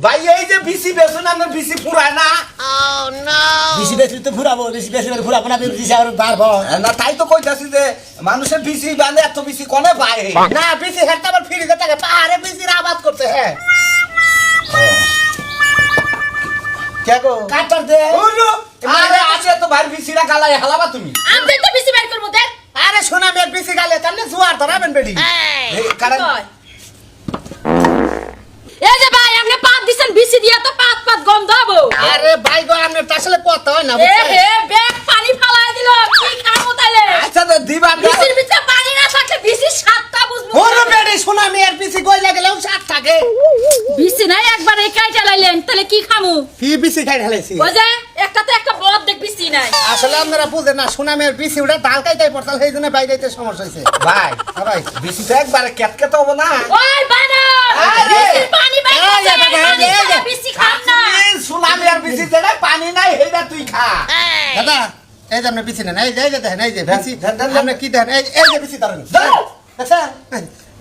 ভাই এই যে বিসি বেসন আপনার বিসি পুরায় না। বেশি বেশি তো ফুরাবো বেশি করে ফুরাবো না বেশি আর পারব না তাই তো কইতাছি যে মানুষের বিসি বাঁধে এত বিসি কনে পায়? না বেশি হেঁটে আবার ফিরে থাকে পাহাড়ে বেশির আবাদ করতে হ্যাঁ। কে গো? কাটার দে। আরে আছে তো ভাই বিসিরা কালাই হালাবা তুমি। আমি তো বেশি বের করব দেখ। আরে সোনা মেয়ের বেশি গালে তাহলে জোয়ার ধরাবেন বেডি কারণ কয়। এই যে ভাই আপনি পাত দিছেন বিসি দিয়া তো পাত পাত গন্ধ হব আরে ভাই গো আপনার তো আসলে কথা হয় না এ হে ব্যাগ পানি ফালাই দিল কি খামো তাইলে? আচ্ছা তো দিবা বিসির ভিতরে পানি না থাকলে বিসির স্বাদটা বুঝব। ওরে বেডি সোনা মেয়ের বেশি গইলা গেলেও সাত থাকে। বিসি নাই একবার এই কাইটা লাইলেন তাহলে কি খামু? কি বেশি খাই ঢালাইছি? ওই যে একটা তো একটা বদ দেখ বিসি নাই। আসলে আপনারা বুঝেন না সোনা মেয়ের বেশি ওটা ডাল কাইটাই পড়তাল সেই জন্য বাইরে যাইতে সমস্যা হয়েছে ভাই ভাই বিসি তো একবারে কেটকেতে হব না। ওই বানর আরে! পানি বাইর এই যে! বিসি না বিসি যেটা পানি নাই সেইটা তুই খা। দাদা এই যে আপনি বেশি নেন এই যে এই যে দেখেন এই যে দেন। আপনি কি দেন? এই এই যে বেশি ধরেন। আচ্ছা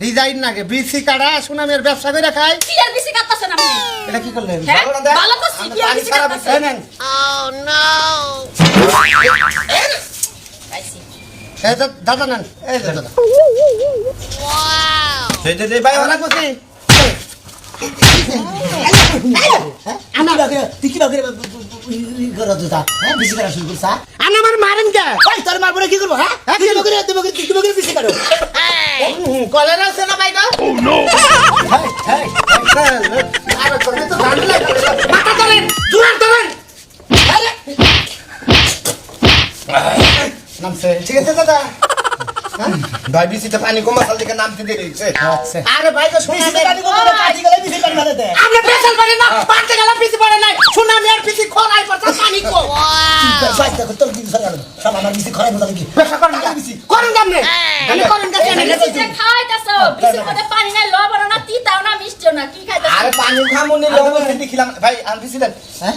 ডিজাইন নাগে বিসি কাটা সোনা মেয়ের ব্যবসা করে খাই। কি আর বিসি কাটতাছেন আপনি? এটা কি করলেন? হ্যাঁ ভালো না। তো সিটি আর বিসি কাটতাছেন? এই নেন। পাইছি। এই দাদা নেন এই যে দাদা। সেই যে ভাই অনেক বসি আমার মারেন কে ওই তোর মারবো কি করব হ্যাঁ? করো কলেরা আছে না ভাই হ্যাঁ হ্যাঁ জানো মাথা ধরেন জোরে ধরেন নামছে। ঠিক আছে দাদা। ভাই বিসিতে পানি কমা সাল দিকে নামতে দিয়ে দিয়েছে আচ্ছা। আরে ভাই গো শুনে কাটি করব কাটি গেলে বেশি কাটি মারে দে আমরা পেছাল পারে না পারতে গেলাম পিছি পড়ে নাই। শোনা আমি আর পিছি খরাই পড়ছে পানি কো সাইজ দেখো তোর কি সর গেল সব আমার বেশি খরাই মতো কি পেশা করেন না করেন কেমনে আমি করেন এনে বিসি যে খাইতাছো বিসির মধ্যে পানি নাই লবণ না তিতাও না মিষ্টিও না। কি আরে পানি খামো নি লবণ খেতে খিলাম। ভাই আর বিসি দেন?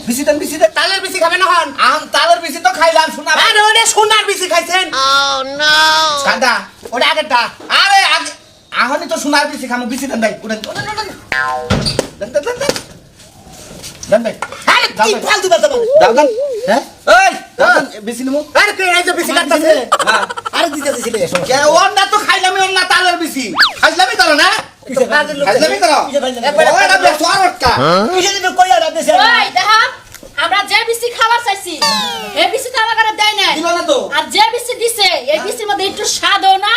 বিসি দেন বিসি দেন। তালের পিছি খাবে না হন? আম তালের বিসি তো খাইলাম শোনা আরে ওরে সোনার পিছি খাইছেন। কাদা। ওটা আগেরটা। আরে আগে আহনি তো সোনার বিসি খামো বিসি দেন ভাই। উড়েন উড়েন, উড়েন, উড়েন। দেন দেন দেন দেন। দেন ভাই। আরে কি ফালতু কথা বল দাও দেন হ্যাঁ? এই দাও দেন বিসি নিমু। আরে কে এই যে পিছি কাটতাছে হ্যাঁ আরে দিতে দিছিলে কে? ওন্ডা তো খাইলামই আমরা যে বিসি খাবার চাইছি এই বিসি তো আমার দেয় নাই। দিল না তো? আর যে বিসি দিছে এই বিসির মধ্যে একটু স্বাদও না